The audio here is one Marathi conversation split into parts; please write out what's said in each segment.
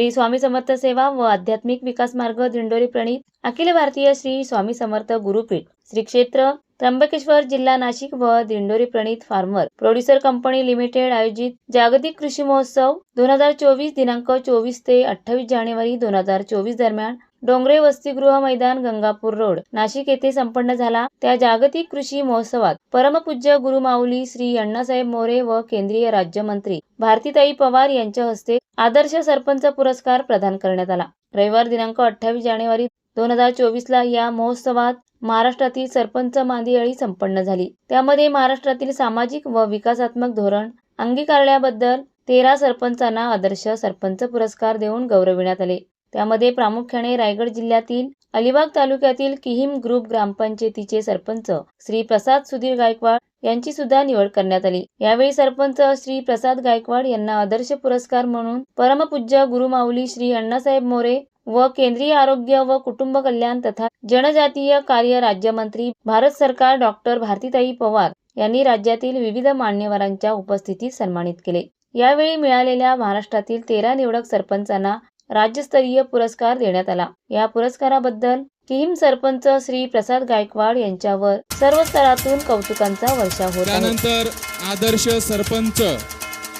श्री स्वामी समर्थ सेवा व आध्यात्मिक विकास मार्ग दिंडोरी प्रणित अखिल भारतीय श्री स्वामी समर्थ गुरुपीठ श्री क्षेत्र त्र्यंबकेश्वर जिल्हा नाशिक व दिंडोरी प्रणित फार्मर प्रोड्युसर कंपनी लिमिटेड आयोजित जागतिक कृषी महोत्सव दोन हजार चोवीस दिनांक चोवीस ते अठ्ठावीस जानेवारी दोन हजार चोवीस दरम्यान डोंगरे वसतिगृह मैदान गंगापूर रोड. नाशिक येथे संपन्न झाला त्या जागतिक कृषी महोत्सवात. परमपूज्य गुरुमाऊली श्री अण्णासाहेब मोरे व केंद्रीय राज्यमंत्री भारतीताई पवार यांच्या हस्ते आदर्श सरपंच पुरस्कार प्रदान करण्यात आला. रविवार दिनांक अठ्ठावीस जानेवारी दोन हजार चोवीस ला या महोत्सवात महाराष्ट्रातील सरपंच मांदियाळी संपन्न झाली. त्यामध्ये महाराष्ट्रातील सामाजिक व विकासात्मक धोरण अंगीकारल्याबद्दल तेरा सरपंचांना आदर्श सरपंच पुरस्कार देऊन गौरविण्यात आले. त्यामध्ये प्रामुख्याने रायगड जिल्ह्यातील अलिबाग तालुक्यातील किहिम ग्रुप ग्रामपंचायतीचे सरपंच श्री प्रसाद सुधीर गायकवाड यांची सुद्धा निवड करण्यात आली. यावेळी सरपंच श्री प्रसाद गायकवाड यांना आदर्श पुरस्कार म्हणून परमपूज्य गुरुमाऊली श्री अण्णासाहेब मोरे व केंद्रीय आरोग्य व कुटुंब कल्याण तथा जनजातीय कार्य राज्यमंत्री भारत सरकार डॉक्टर भारतीताई पवार यांनी राज्यातील विविध मान्यवरांच्या उपस्थितीत सन्मानित केले. यावेळी मिळालेल्या महाराष्ट्रातील तेरा निवडक सरपंचांना राज्यस्तरीय पुरस्कार देण्यात आला. या पुरस्काराबद्दल किहिम सरपंच श्री प्रसाद गायकवाड यांच्यावर सर्व स्तरातून कौतुकांचा वर्षा होत त्यानंतर आदर्श सरपंच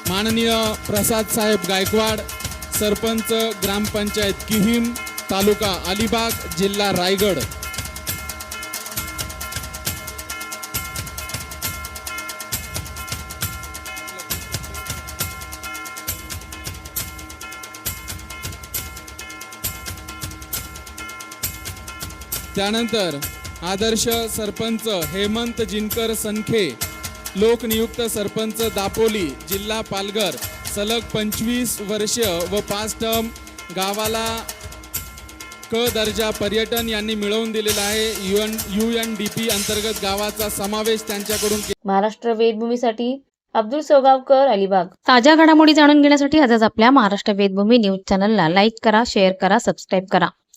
माननीय प्रसाद साहेब गायकवाड सरपंच ग्रामपंचायत किहिम तालुका अलिबाग जिल्हा रायगड. त्यानंतर आदर्श सरपंच हेमंत जिनकर संखे लोकनियुक्त सरपंच दापोली जिल्हा पालघर सलग पंचवीस वर्ष व पाच टर्म गावाला क दर्जा पर्यटन यांनी मिळवून दिलेला आहे. U N U N D P अंतर्गत गावाचा समावेश त्यांच्याकडून के- महाराष्ट्र वेदभूमीसाठी अब्दुल सोगावकर अलिबाग. ताज्या घडामोडी जाणून घेण्यासाठी आजच आपल्या महाराष्ट्र वेदभूमी न्यूज चॅनलला लाईक करा शेअर करा सबस्क्राईब करा.